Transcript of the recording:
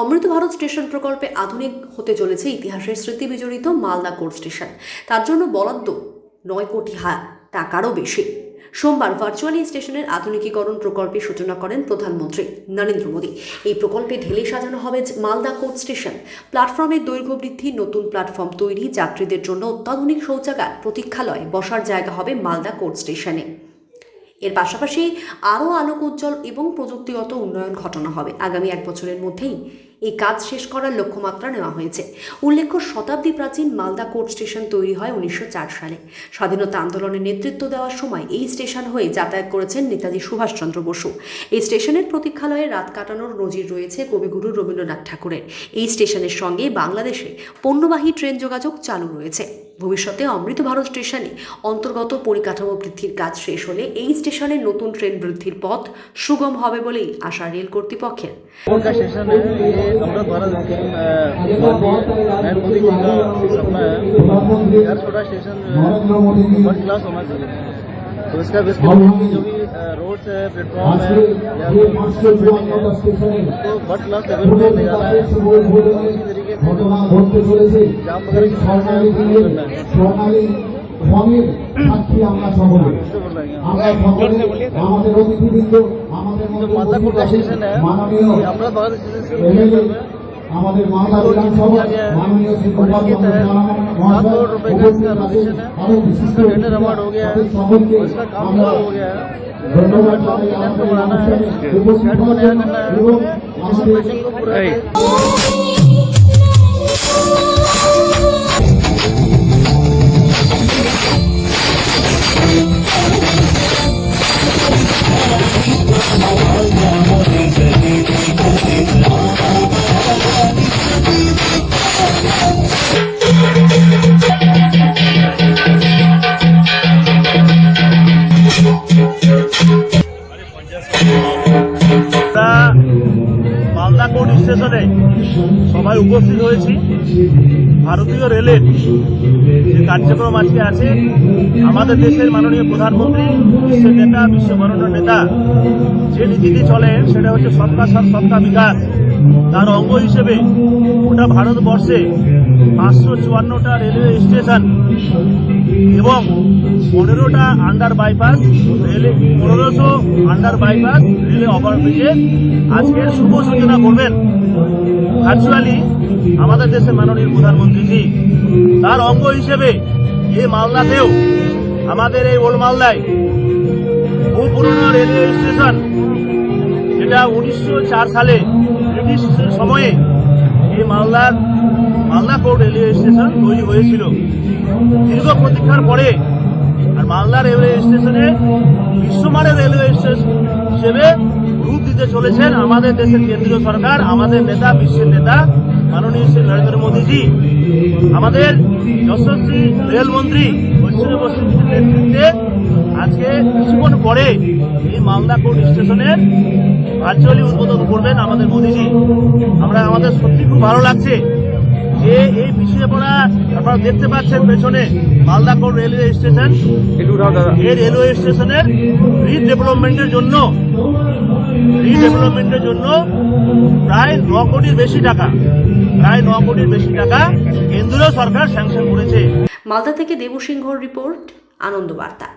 অমৃত Bharat station প্রকল্পে আধুনিক হতে চলেছে ইতিহাসের স্মৃতি বিজড়িত মালদা কোর্ট স্টেশন। তার জন্য বরাদ্দ নয় কোটি হা টাকারও বেশি। সোমবার ভার্চুয়ালি স্টেশনের আধুনিকীকরণ প্রকল্পের সূচনা করেন প্রধানমন্ত্রী নরেন্দ্র মোদী। এই প্রকল্পে ঢেলে সাজানো হবে মালদা কোর্ট স্টেশন। প্ল্যাটফর্মের দৈর্ঘ্য বৃদ্ধি, নতুন প্ল্যাটফর্ম তৈরি, যাত্রীদের জন্য অত্যাধুনিক শৌচাগার, প্রতীক্ষালয়, বসার জায়গা হবে মালদা কোর্ট স্টেশনে। এর পাশাপাশি আরও আলোক উজ্জ্বল এবং প্রযুক্তিগত উন্নয়ন ঘটানো হবে। আগামী এক বছরের মধ্যেই এই কাজ শেষ করার লক্ষ্যমাত্রা নেওয়া হয়েছে। উল্লেখ্য, শতাব্দী প্রাচীন মালদা কোর্ট স্টেশন তৈরি হয় উনিশশো সালে। স্বাধীনতা আন্দোলনের নেতৃত্ব দেওয়ার সময় এই স্টেশন হয়ে যাতায়াত করেছেন নেতাজি সুভাষচন্দ্র বসু। এই স্টেশনের প্রতীক্ষালয়ে রাত কাটানোর নজির রয়েছে কবিগুরু রবীন্দ্রনাথ ঠাকুরের। এই স্টেশনের সঙ্গে বাংলাদেশে পণ্যবাহী ট্রেন যোগাযোগ চালু রয়েছে। ভবিষ্যতে অমৃত ভারত স্টেশনে অন্তর্গত পরিকাঠামো বৃদ্ধির কাজ শেষ হলে এই স্টেশনে নতুন ট্রেন বৃদ্ধির পথ সুগম হবে বলেই আশা রেল কর্তৃপক্ষের। अमृत भारत स्कीम नरेंद्र मोदी जी का सपना है हर छोटा स्टेशन वर्ल्ड क्लास होना चाहिए। तो इसका बेसिकली जो भी रोड्स है प्लेटफॉर्म है या बिल्डिंग है उसको वर्ल्ड क्लास लेवल पे ले जाना है। इसी तरीके से जो जाम वगैरह की समस्या है उसको दूर करना है সোনালী রঙের সাক্ষী আমরা সকলে इससे बोल रहे हैं আমরা সকলে আমাদের অতিথিবৃন্দ আমাদের जो मालदा कोटा स्टेशन है মাননীয় ये अमृत भारत स्टेशन से এমএলএ रिलेटेड है আমাদের মালদা इसको বিধানসভা किया गया है মাননীয় শ্রী और গোপাল इसके চন্দ্র तहत মহাশয় सात करोड़ रुपए का इसका allocation है আরো বিশিষ্ট इसका टेंडर अवार्ड हो गया है তাদের সকলকে और इसका काम আমরা शुरू हो गया है ধন্যবাদ प्लेटफॉर्म জানাই की लेंथ को আমাদের बढ़ाना है অনুষ্ঠানে উপস্থিত शेड को হওয়ার नया জন্য करना है এবং আমাদের एजुकेशन को पूरा স্টেশনে সবাই উপস্থিত হয়েছি। ভারতীয় রেলের কার্যক্রম আজকে আছে। আমাদের দেশের মাননীয় প্রধানমন্ত্রী, বিশ্বের নেতা বিশ্ববরণের নেতা, যে নীতিতে চলেন, সেটা হচ্ছে সবকা সাথ সবকা বিকাশ। তার অঙ্গ হিসেবে গোটা ভারতবর্ষে পাঁচশো চুয়ান্নটা রেলওয়ে স্টেশন এবং পনেরোটা আন্ডার বাইপাস রেলে পনেরোশো আন্ডার বাইপাস রেলে ওভারব্রিজে আজকের শুভ সূচনা করবেন। ভার্চুয়ালি আমাদের দেশের মাননীয় প্রধানমন্ত্রীজি, তার অঙ্গ হিসেবে এই মালদাতেও আমাদের এই ওল্ড মালদায় বহু পুরনো রেলওয়ে স্টেশন যেটা উনিশশো চার সালে ব্রিটিশ সময়ে এই মালদার, মালদা কোর্ট রেলওয়ে স্টেশন তৈরি হয়েছিল। দীর্ঘ প্রতীক্ষার পরে আর মালদা রেলওয়ে স্টেশনে বিশ্বমানের রেলওয়ে স্টেশন হিসেবে রূপ দিতে চলেছেন আমাদের দেশের কেন্দ্রীয় সরকার, আমাদের নেতা, বিশ্বের নেতা মাননীয় শ্রী নরেন্দ্র মোদীজি, আমাদের যশস্বী রেলমন্ত্রী ঐশ্বর্য বসুর নেতৃত্বে আজকে কিছুক্ষণ পরে এই মালদা কোর্ট স্টেশনের ভার্চুয়ালি উদ্বোধন করবেন আমাদের মোদীজি। আমরা, আমাদের সত্যি খুব ভালো লাগছে। যে এই পিছিয়ে পড়া আপনারা দেখতে পাচ্ছেন পেছনে মালদা কোর্ট রেলওয়ে স্টেশন। এই রেলওয়ে স্টেশনের রিডেভেলপমেন্টের জন্য রিডেভেলপমেন্টের জন্য প্রায় ন কোটির বেশি টাকা প্রায় ন কোটির বেশি টাকা কেন্দ্রীয় সরকার স্যাংশন করেছে। মালদা থেকে দেবসিংহর রিপোর্ট আনন্দ বার্তা